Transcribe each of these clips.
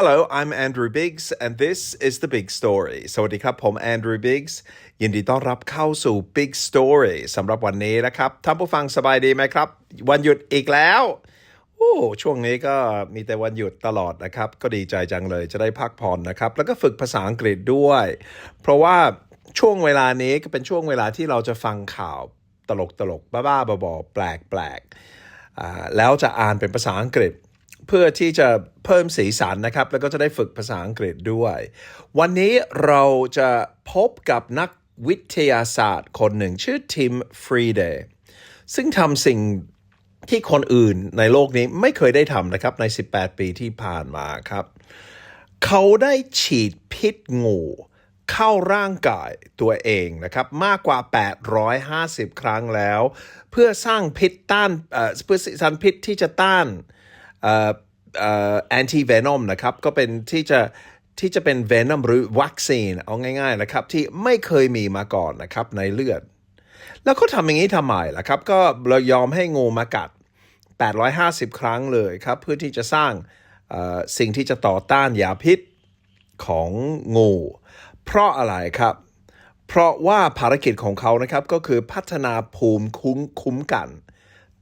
Hello, I'm Andrew Biggs, and this is the Big Story. สวัสดีครับ ผม Andrew Biggs ยินดีต้อนรับเข้าสู่ Big Story สำหรับวันนี้นะครับ ท่านผู้ฟังสบายดีไหมครับ วันหยุดอีกแล้ว โอ้ ช่วงนี้ก็มีแต่วันหยุดตลอดนะครับ ก็ดีใจจังเลยจะได้พักผ่อนนะครับ แล้วก็ฝึกภาษาอังกฤษด้วย เพราะว่าช่วงเวลานี้ก็เป็นช่วงเวลาที่เราจะฟังข่าวตลกตลกๆบ้าๆบอๆแปลกแปลกๆแล้วจะอ่านเป็นภาษาอังกฤษ เพื่อที่จะเพิ่มสีสันนะครับ แล้วก็จะได้ฝึกภาษาอังกฤษด้วย วันนี้เราจะพบกับนักวิทยาศาสตร์คนหนึ่งชื่อทิมฟรีเดย์ซึ่งทำสิ่งที่คนอื่นในโลกนี้ไม่เคยได้ทำนะครับใน 18 ปีที่ผ่านมาครับ เขาได้ฉีดพิษงูเข้าร่างกายตัวเองนะครับ มากกว่า 850 ครั้งแล้ว เพื่อสร้างพิษต้านเอ่อเพื่อสร้างพิษที่จะต้าน เอ่อเอ่อ anti venom นะครับ ก็เป็นที่จะที่จะเป็น venom หรือวัคซีนเอาง่ายๆนะครับ ที่ไม่เคยมีมาก่อนนะครับในเลือด แล้วเขาทำอย่างนี้ทำไมล่ะครับ ก็เรายอมให้งูมากัด 850 ครั้งเลยครับ เพื่อที่จะสร้างสิ่งที่จะต่อต้านยาพิษของงู เพราะอะไรครับ เพราะว่าภารกิจของเขานะครับก็คือพัฒนาภูมิคุ้มคุ้มกัน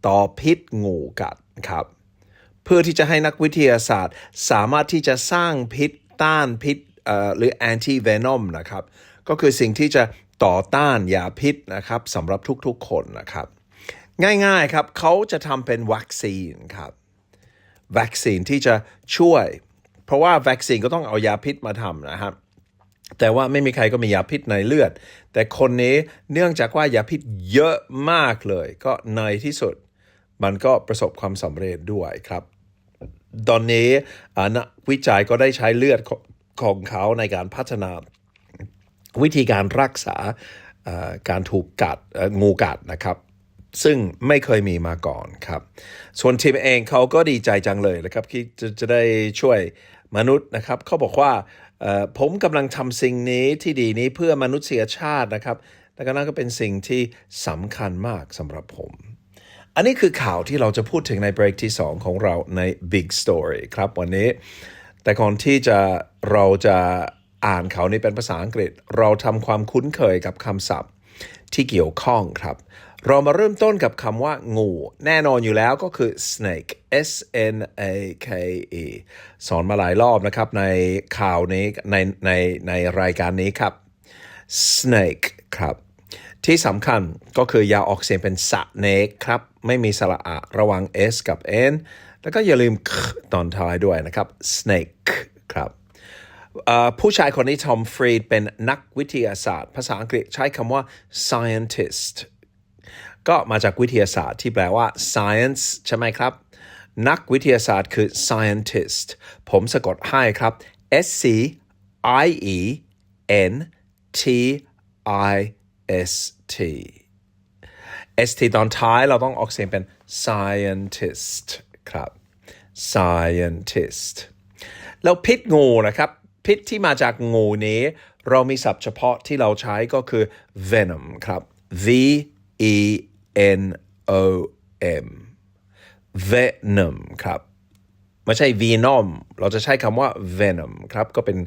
ต่อพิษงูกัดครับ เพื่อที่จะให้นักวิทยาศาสตร์ สามารถที่จะสร้างพิษต้านพิษหรือ anti venom นะครับ ก็คือสิ่งที่จะต่อต้านยาพิษนะครับสำหรับทุกๆคนนะครับ ง่ายๆครับเขาจะทำเป็นวัคซีนครับวัคซีนที่จะช่วย เพราะว่าวัคซีนก็ต้องเอายาพิษมาทำนะครับแต่ว่าไม่มีใครก็มียาพิษในเลือด แต่คนนี้เนื่องจากว่ายาพิษเยอะมากเลย ก็ในที่สุด มันก็ประสบความสำเร็จด้วยครับ ตอนนี้อ่านักวิจัยก็ได้ใช้เลือดของเขาในการพัฒนาวิธีการรักษาการถูกกัดงูกัดนะครับซึ่งไม่เคยมีมาก่อนครับ ส่วนทีมเองเขาก็ดีใจจังเลยนะครับที่จะจะได้ช่วยมนุษย์นะครับ เขาบอกว่าผมกำลังทำสิ่งนี้ที่ดีนี้เพื่อมนุษยชาตินะครับ และก็นั่นก็เป็นสิ่งที่สำคัญมากสำหรับผม อันนี้คือข่าวที่เราจะพูดถึงในเบรกที่ 2 ของเราใน Big Story ครับวันนี้ แต่ก่อนที่จะเราจะอ่านข่าวนี้เป็นภาษาอังกฤษ เราทำความคุ้นเคยกับคำศัพท์ที่เกี่ยวข้องครับ เรามาเริ่มต้นกับคำว่า งู แน่นอนอยู่แล้วก็คือ snake s n a k e สอนมาหลายรอบนะครับในข่าวนี้ในในในรายการนี้ครับ snake ครับ ที่สำคัญก็คืออย่าออกเสียงเป็นสเนกครับ ไม่มีสระอะระวัง s กับ n แล้วก็อย่าลืมตอนท้ายด้วยนะครับ snake ครับผู้ชายคนนี้ทอมฟรีดเป็นนักวิทยาศาสตร์ ภาษาอังกฤษใช้คำว่า scientist ก็มาจากวิทยาศาสตร์ที่แปลว่า science ใช่ไหมครับ นักวิทยาศาสตร์คือ scientist ผมสะกดให้ครับ S C I E N T I S T S T ตอนท้ายเราต้องออกเสียงเป็น scientist ครับ scientist แล้วพิษงูนะครับ พิษที่มาจากงูนี้ เรามีศัพท์เฉพาะที่เราใช้ก็คือ venom ครับ V E N O M venom ครับ ไม่ใช่ venom เราจะใช้คำว่า venom ครับ ก็เป็น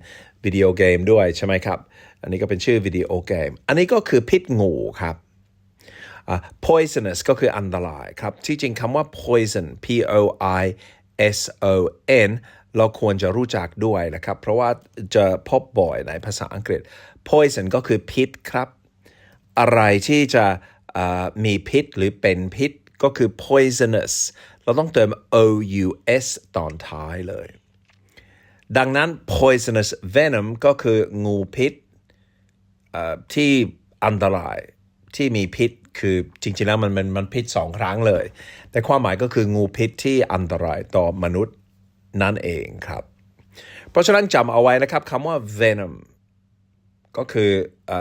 วิดีโอเกมด้วยใช่ไหมครับ อันนี้ก็เป็นชื่อวิดีโอเกม อันนี้ก็คือพิษงูครับ poisonous ก็คืออันตรายครับ ที่จริงคำว่า poison p o i s o n เราควรจะรู้จักด้วยนะครับ เพราะว่าจะพบบ่อยในภาษาอังกฤษ poison ก็คือพิษครับ อะไรที่จะมีพิษหรือเป็นพิษก็คือ poisonous เราต้องเติม o u s ตอนท้ายเลย ดังนั้น poisonous venom ก็คืองูพิษ ที่อันตรายที่มีพิษคือจริงๆแล้วมันมันมันพิษสองครั้งเลย แต่ความหมายก็คืองูพิษที่อันตรายต่อมนุษย์นั่นเองครับ เพราะฉะนั้นจำเอาไว้นะครับคำว่า venom ก็คืออ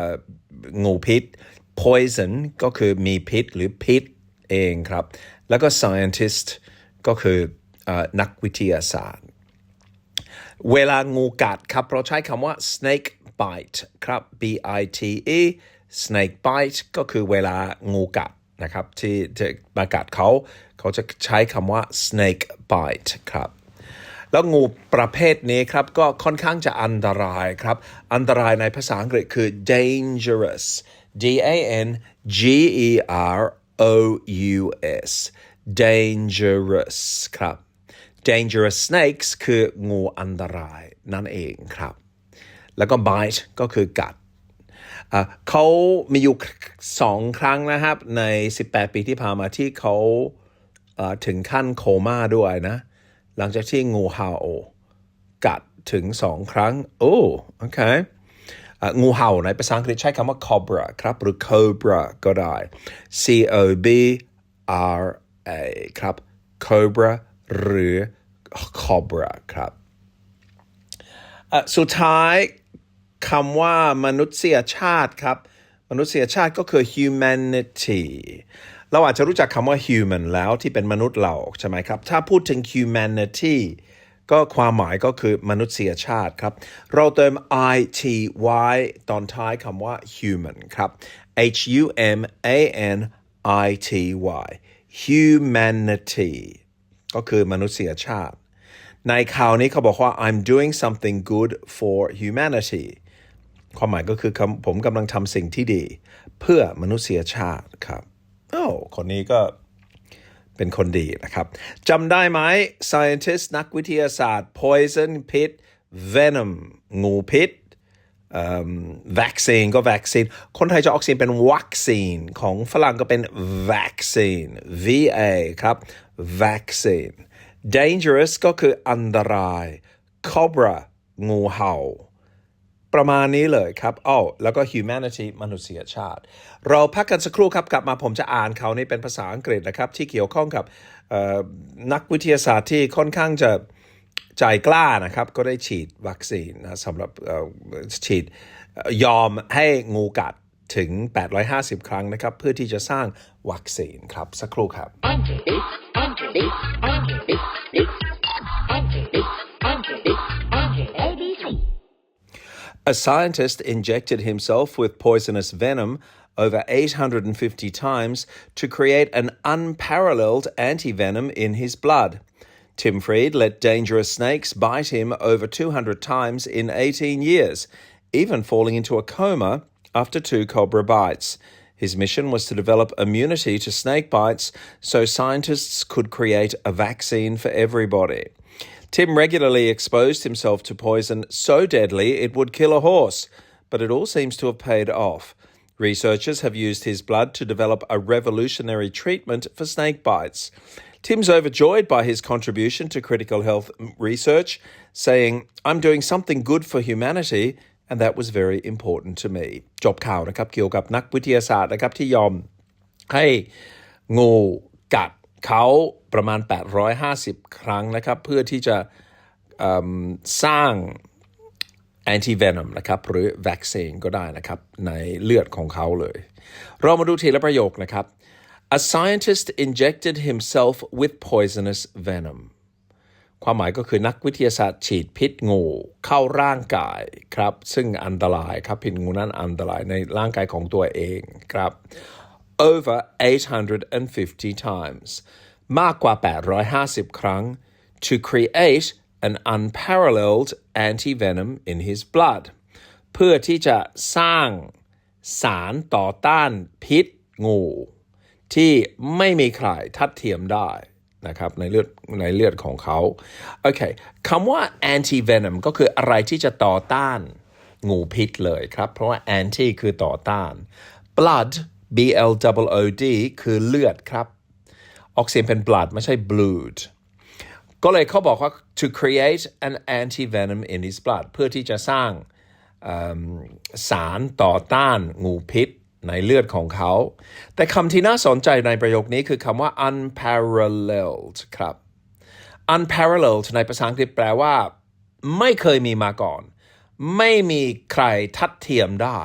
งูพิษ poison ก็คือมีพิษหรือพิษเองครับ แล้วก็ scientist ก็คืออนักวิทยาศาสตร์ เวลางูกัดครับเราใช้คำว่า snake bite ครับ b i t e snake bite ก็คือเวลางูกัดนะครับที่จะมากัดเขาเขาจะใช้คำว่า snake bite ครับแล้วงูประเภทนี้ครับก็ค่อนข้างจะอันตรายครับ อันตรายในภาษาอังกฤษคือ dangerous D A N G E R O U S dangerous ครับ dangerous snakes คืองูอันตรายนั่นเองครับ แล้วก็ bite ก็คือกัดเขามีอยู่สองครั้งนะครับ ใน 18 ปีที่ผ่านมาที่เขาถึงขั้นโคม่าด้วยนะ หลังจากที่งูเห่ากัดถึงสองครั้ง โอ้โอเคงูเห่าในภาษาอังกฤษใช้คำว่า cobra ครับ หรือ cobra ก็ได้ C O B R A ครับ cobra หรือ cobra ครับ สุดท้าย คำว่ามนุษยชาติครับ มนุษยชาติก็คือ humanity เราอาจจะรู้จักคำว่า human แล้วที่เป็นมนุษย์เราใช่ไหมครับ ถ้าพูดถึง humanity ก็ความหมายก็คือมนุษยชาติครับ เราเติม i t y ตอนท้ายคำว่า human ครับ h u m a n i t y humanity ก็คือมนุษยชาติ ในข่าวนี้เขาบอกว่า I'm doing something good for humanity ความหมายก็คือผมกำลังทำสิ่งที่ดี เพื่อมนุษยชาติครับโอ้คนนี้ก็เป็นคนดีนะครับจำได้ไหม scientist นักวิทยาศาสตร์ poison พิษ venom งูพิษ vaccine ก็ vaccine คนไทยจะออกเสียงเป็นวัคซีนของฝรั่งก็เป็น vaccine V A ครับ vaccine dangerous ก็คืออันตราย cobra งูเห่า ประมาณนี้เลยครับอ้อแล้วก็ humanity มนุษยชาติ เราพักกันสักครู่ครับ กลับมาผมจะอ่านเขานี่เป็นภาษาอังกฤษนะครับ ที่เกี่ยวข้องกับนักวิทยาศาสตร์ที่ค่อนข้างจะใจกล้านะครับ ก็ได้ฉีดวัคซีนนะสำหรับฉีดยอมให้งูกัดถึง 850 ครั้งนะครับ เพื่อที่จะสร้างวัคซีนครับ สักครู่ครับ A scientist injected himself with poisonous venom over 850 times to create an unparalleled antivenom in his blood. Tim Freed let dangerous snakes bite him over 200 times in 18 years, even falling into a coma after two cobra bites. His mission was to develop immunity to snake bites so scientists could create a vaccine for everybody. Tim regularly exposed himself to poison so deadly it would kill a horse, but it all seems to have paid off. Researchers have used his blood to develop a revolutionary treatment for snake bites. Tim's overjoyed by his contribution to critical health research, saying, I'm doing something good for humanity, and that was very important to me. จบข่าวนะครับเกี่ยวกับนักวิทยาศาสตร์นะครับที่ยอม ให้งูกัดเขา ประมาณ 850 ครั้งนะครับเพื่อที่จะสร้าง antivenom นะครับหรือวัคซีนก็ได้นะครับในเลือดของเขาเลย เรามาดูทีละประโยคนะครับ A scientist injected himself with poisonous venom ความหมายก็คือนักวิทยาศาสตร์ฉีดพิษงูเข้าร่างกายครับ ซึ่งอันตรายครับพิษงูนั้นอันตรายในร่างกายของตัวเองครับ over 850 times มากกว่า 850 ครั้ง to create an unparalleled antivenom in his blood เพื่อที่จะสร้างสารต่อต้านพิษงู ที่ไม่มีใครทัดเทียมได้นะครับในเลือดในเลือดของเขาโอเคคำว่า anti venom ก็คืออะไรที่จะต่อต้านงูพิษเลยครับ เพราะว่า anti คือต่อต้าน blood B L O O D คือเลือดครับ ออกเสียงเป็น blood ไม่ใช่ blood ก็เลยเขาบอกว่า to create an anti venom in his blood เพื่อที่จะสร้างสารต่อต้านงูพิษในเลือดของเขา แต่คำที่น่าสนใจในประโยคนี้คือคำว่า unparalleled ครับ unparalleled ในภาษาอังกฤษแปลว่า ไม่เคยมีมาก่อน ไม่มีใครทัดเทียมได้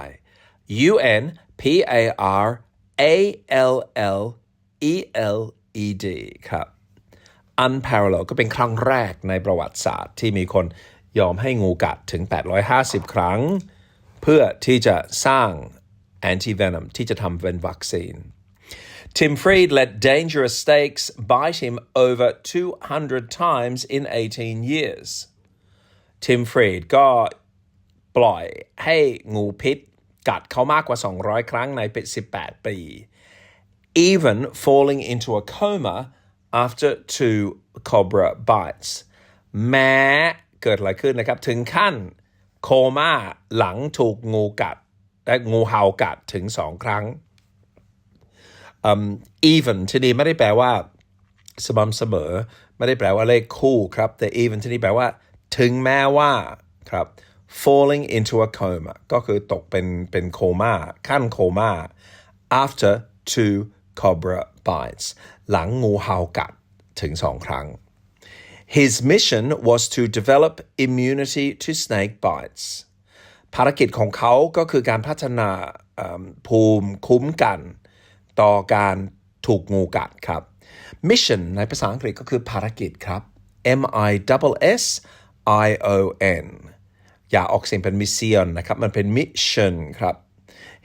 U N P A R A L L E L E D ครับ unparalleled ก็เป็นครั้งแรกในประวัติศาสตร์ที่มีคนยอมให้งูกัดถึง 850 ครั้ง เพื่อที่จะสร้าง antivenom ที่จะทำเป็นวัคซีน Tim Freed let dangerous snakes bite him over 200 times in 18 years. Tim Freed ก็ปล่อยให้งูพิษกัดเขามากกว่า 200 ครั้งในปี18 ปี even falling into a coma after two cobra bites แม้เกิดอะไรขึ้นนะครับ ถึงขั้นโคม่าหลังถูกงูกัด และงูเห่ากัดถึงสองครั้ง even ที่นี่ไม่ได้แปลว่า สม่ำเสมอ ไม่ได้แปลว่าเลขคู่ครับ แต่ even ที่นี่แปลว่า ถึงแม้ว่าครับ falling into a coma ก็คือตกเป็นเป็นโคม่าขั้นโคม่า after two cobra bites หลังงูเห่ากัดถึงสองครั้ง His mission was to develop immunity to snake bites ภารกิจของเขาก็คือการพัฒนาภูมิคุ้มกัน ต่อการถูกงูกัดครับ mission ในภาษาอังกฤษก็คือภารกิจครับ M I S S I O N อย่าออกเสียงเป็น mission นะครับ มันเป็น mission ครับ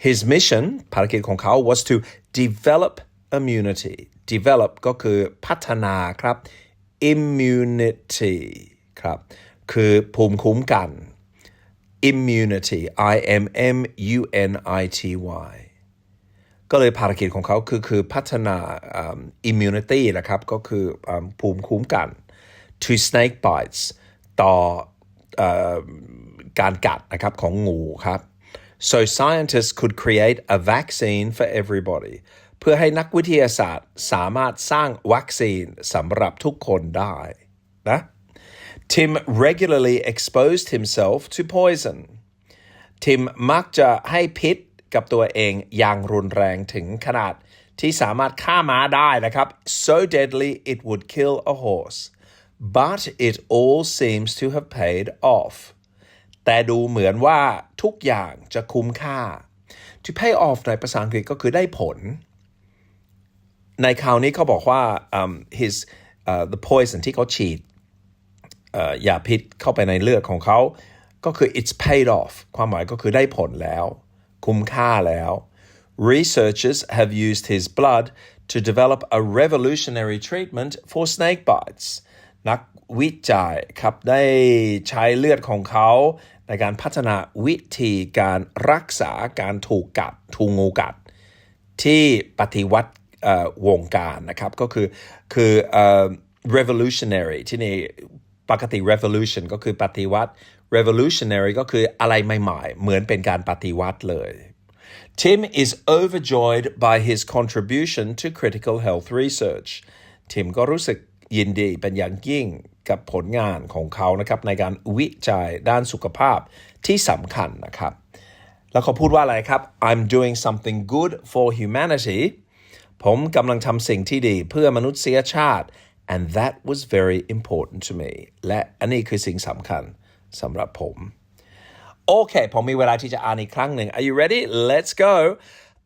his mission ภารกิจของเขา was to develop immunity develop ก็คือพัฒนาครับ immunity ครับคือภูมิคุ้มกัน immunity I M M U N I T Y ก็เลยภารกิจของเขาคือคือพัฒนาอืม immunity นะครับก็คืออืมภูมิคุ้มกัน to snake bites ต่อเอ่อการกัดนะครับของงูครับ so scientists could create a vaccine for everybody เพื่อให้นักวิทยาศาสตร์สามารถสร้างวัคซีนสำหรับทุกคนได้นะ Tim regularly exposed himself to poison ทิมมักจะให้พิษกับตัวเองอย่างรุนแรงถึงขนาดที่สามารถฆ่าม้าได้นะครับ so deadly it would kill a horse but it all seems to have paid off แต่ดูเหมือนว่าทุกอย่างจะคุ้มค่า to pay off ในภาษาอังกฤษก็คือได้ผล ในคราวนี้เขาบอกว่า um, his uh, the poison ที่เขาฉีดยาพิษเข้าไปในเลือดของเขา ก็คือ it's paid off ความหมายก็คือได้ผลแล้ว คุ้มค่าแล้ว researchers have used his blood to develop a revolutionary treatment for snake bites นักวิจัยครับได้ใช้เลือดของเขา ในการพัฒนาวิธีการรักษาการถูกกัดถูกงูกัด ที่ปฏิวัติวงการนะครับก็คือคือเอ่อ revolutionary ที่นี่ปกติ revolution ก็คือปฏิวัติ revolutionary ก็คืออะไรใหม่ๆ เหมือนเป็นการปฏิวัติเลย Tim is overjoyed by his contribution to critical health research ทิมก็รู้สึก ยินดีเป็นอย่างยิ่งกับผลงานของเขานะครับในการวิจัยด้านสุขภาพที่สำคัญนะครับ แล้วเขาพูดว่าอะไรครับ I'm doing something good for humanity ผมกำลังทำสิ่งที่ดีเพื่อมนุษยชาติ and that was very important to me และอันนี้คือสิ่งสำคัญสำหรับผม โอเค ผมมีเวลาที่จะอ่านอีกครั้งหนึ่ง Are you ready? Let's go.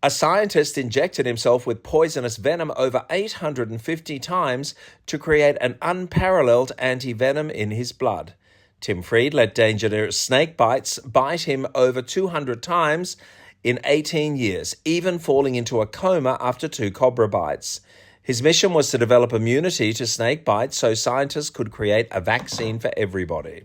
A scientist injected himself with poisonous venom over 850 times to create an unparalleled anti-venom in his blood. Tim Freed let dangerous snake bites bite him over 200 times in 18 years, even falling into a coma after two cobra bites. His mission was to develop immunity to snake bites so scientists could create a vaccine for everybody.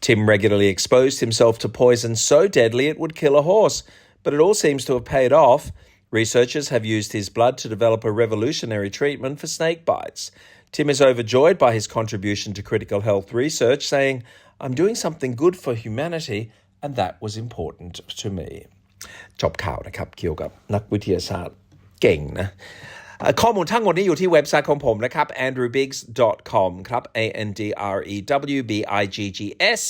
Tim regularly exposed himself to poison so deadly it would kill a horse, but it all seems to have paid off. Researchers have used his blood to develop a revolutionary treatment for snake bites. Tim is overjoyed by his contribution to critical health research, saying, I'm doing something good for humanity, and that was important to me. จบข่าวนะครับเกี่ยวกับนักวิทยาศาสตร์เก่งนะเอ่อข้อมูลทั้งหมดนี้อยู่ที่เว็บไซต์ของผมนะครับ andrewbiggs.com ครับ a n d r e w b i g g s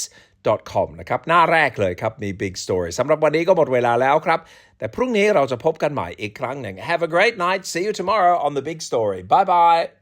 com นะครับ หน้าแรกเลยครับ มี big story สำหรับวันนี้ก็หมดเวลาแล้วครับ แต่พรุ่งนี้เราจะพบกันใหม่อีกครั้งหนึ่ง Have a great night see you tomorrow on the big story bye bye